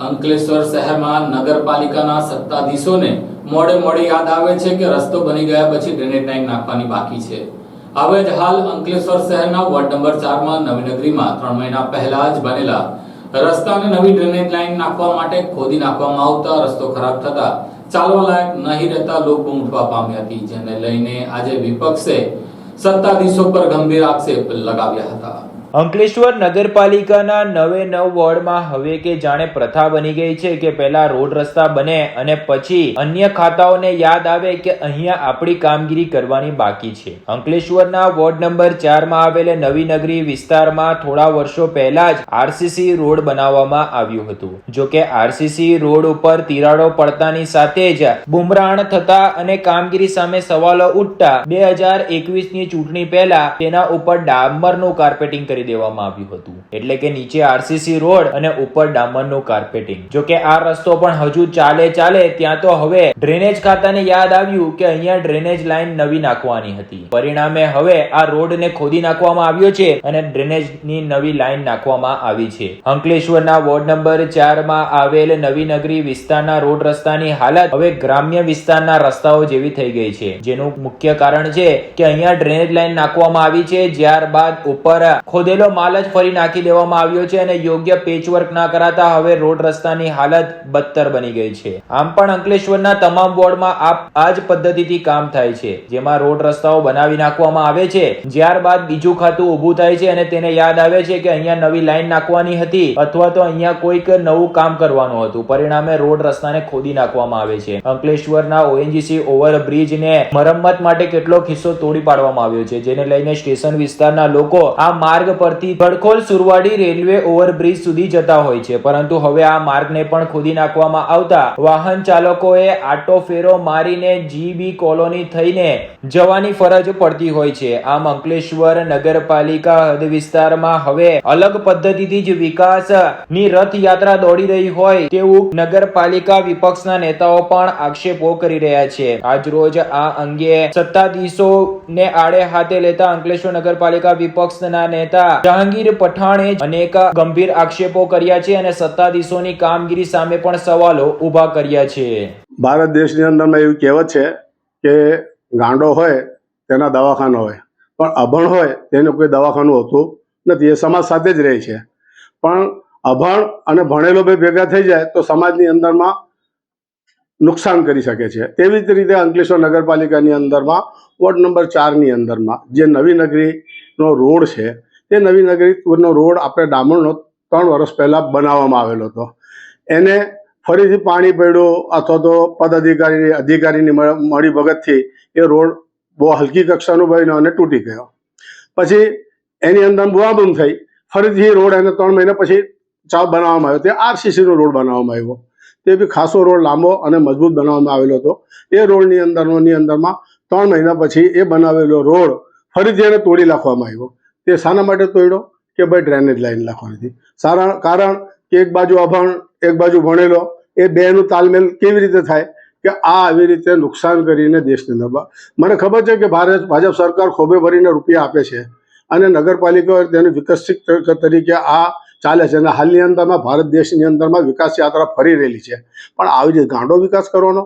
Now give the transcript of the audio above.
અંકલેશ્વર શહેરમાં નગરપાલિકાના સત્તાધીશોને મોડે મોડે યાદ આવે છે કે રસ્તો બની ગયા પછી ડ્રેનેજ લાઈન નાખવાની બાકી છે. હવે જ હાલ અંકલેશ્વર શહેરના વોર્ડ નંબર ચારમાં નવીનગરીમાં ત્રણ મહિના પહેલા જ બનેલા રસ્તાને નવી ડ્રેનેજ લાઈન નાખવા માટે ખોદી નાખવામાં આવતા રસ્તો ખરાબ થતા ચાલવા લાયક નહીં રહેતા લોકો ઉઠવા પામી હતી, જેને લઈને આજે વિપક્ષે સત્તાધીશો પર ગંભીર આક્ષેપ લગાવ્યા હતા. અંકલેશ્વર નગરપાલિકાના નવે નવ વોર્ડમાં હવે કે જાણે પ્રથા બની ગઈ છે કે પહેલા રોડ રસ્તા બને અને પછી અન્ય ખાતાઓને યાદ આવે કે અહીંયા આપણી કામગીરી કરવાની બાકી છે. અંકલેશ્વરના વોર્ડ નંબર ચારમાં આવેલ નવી નગરી વિસ્તારમાં થોડા વર્ષો પહેલા જ આરસીસી રોડ બનાવવામાં આવ્યું હતું. જો કે આરસીસી રોડ ઉપર તિરાડો પડતાની સાથે જ બુમરાણ થતા અને કામગીરી સામે સવાલો ઉઠતા બે હજાર એકવીસની ચૂંટણી પહેલા તેના ઉપર ડામરનું કાર્પેટિંગ કરી દેવામાં આવ્યું હતું. એટલે કે નીચે આરસીસી રોડ અને ઉપર ડામરનું કાર્પેટિંગ જો કે આ રસ્તો પણ હજુ ચાલે ચાલે, ત્યાં તો હવે ડ્રેનેજ ખાતાને યાદ આવ્યું કે અહીંયા ડ્રેનેજ લાઈન નવી નાખવાની હતી. પરિણામે હવે આ રોડને ખોદી નાખવામાં આવ્યો છે અને ડ્રેનેજની નવી લાઈન નાખવામાં આવી છે. અંકલેશ્વરના વોર્ડ નંબર ચારમાં આવેલ નવી નગરી વિસ્તારના રોડ રસ્તાની હાલત હવે ગ્રામ્ય વિસ્તારના રસ્તાઓ જેવી થઈ ગઈ છે. જેનું મુખ્ય કારણ છે કે અહીંયા ડ્રેનેજ લાઈન નાખવામાં આવી છે જ્યારબાદ ઉપર ખોદેલો માલ જ ફરી નાખી દેવામાં આવ્યો છે અને યોગ્ય પેચવર્ક ના કરાતા હવે રોડ રસ્તાની હાલત બદતર બની ગઈ છે. આમ પણ અંકલેશ્વરના તમામ વોર્ડમાં આ જ પદ્ધતિથી કામ થાય છે. જેમાં રોડ રસ્તાઓ બનાવી નાખવામાં આવે છે. ત્યારબાદ બીજું ખાતું ઊભું થાય છે અને તેને યાદ આવે છે કે અહીંયા નવી લાઈન નાખવાની હતી અથવા તો અહીંયા કોઈક નવું કામ કરવાનું હતું. પરિણામે રોડ રસ્તાને ખોદી નાખવામાં આવે છે. અંકલેશ્વરના ઓએનજીસી ઓવરબ્રિજને મરમ્મત માટે કેટલો હિસ્સો તોડી પાડવામાં આવ્યો છે. જેને લઈને સ્ટેશન વિસ્તારના લોકો આ માર્ગ પરથી ભડખોલ સુરવાડી રેલવે ઓવરબ્રિજ સુધી જતા હોય છે. પરંતુ હવે આ માર્ગને પણ ખોદી નાખવામાં આવતા વાહન ચાલકોએ આટો ફેરો મારીને જીબી કોલોની થઈને જવાની ફરજ પડતી હોય છે. આમ અંકલેશ્વર નગરપાલિકા હદ વિસ્તારમાં હવે અલગ પદ્ધતિથી જ વિકાસની રથયાત્રા દોડી રહી હોય તેવું નગરપાલિકા વિપક્ષના નેતાઓ પણ આક્ષેપો કરી રહ્યા છે. આજરોજ આ અંગે સત્તાધીશોને આડે હાથે લેતા અંકલેશ્વર નગરપાલિકા વિપક્ષના નેતા જહાંગીર પઠાણે અનેક ગંભીર આક્ષેપો કર્યા છે અને સત્તાધીશોની કામગીરી સામે પણ સવાલો ઊભા કર્યા છે. ભારત દેશની અંદરમાં એવું કહેવત છે કે ગાંડો હોય તેના દવાખાના હોય, પણ અભણ હોય તેનું કોઈ દવાખાનું હોતું નથી, એ સમાજ સાથે જ રહે છે. પણ અભણ અને ભણેલો બે ભેગા થઈ જાય તો સમાજની અંદરમાં નુકસાન કરી શકે છે. તેવી જ રીતે અંકલેશ્વર નગરપાલિકાની અંદરમાં વોર્ડ નંબર ચારની અંદરમાં જે નવી નગરીનો રોડ છે તે નવી નગરીનો રોડ આપણે ડામરનો ત્રણ વર્ષ પહેલાં બનાવવામાં આવેલો હતો. એને ફરીથી પાણી પડ્યું અથવા તો પદ અધિકારી અધિકારીની મળી ભગતથી એ રોડ બહુ હલકી કક્ષાનો બન્યો અને તૂટી ગયો. પછી એની અંદર બુઆબૂમ થઈ, ફરીથી રોડ એને ત્રણ મહિના પછી ચાવ બનાવવામાં આવ્યો. તે આરસીસીનો રોડ બનાવવામાં આવ્યો. તે બી ખાસો રોડ લાંબો અને મજબૂત બનાવવામાં આવેલો હતો. એ રોડની અંદરનો અંદરમાં ત્રણ મહિના પછી એ બનાવેલો રોડ ફરીથી એને તોડી નાખવામાં આવ્યો. તે શાના માટે તોડ્યો કે ભાઈ ડ્રેનેજ લાઈન નાખવાની સારા કારણ કે એક બાજુ અભણ, એક બાજુ ભણેલો, એ બેનું તાલમેલ કેવી રીતે થાય કે આ આવી રીતે નુકસાન કરીને દેશની અંદર મને ખબર છે કે ભારત ભાજપ સરકાર ખોબે ભરીને રૂપિયા આપે છે અને નગરપાલિકાઓ તેને વિકસિત તરીકે આ ચાલે છે અને હાલની અંદરમાં ભારત દેશની અંદરમાં વિકાસ યાત્રા ફરી રહેલી છે. પણ આવી રીતે ગાંડો વિકાસ કરવાનો?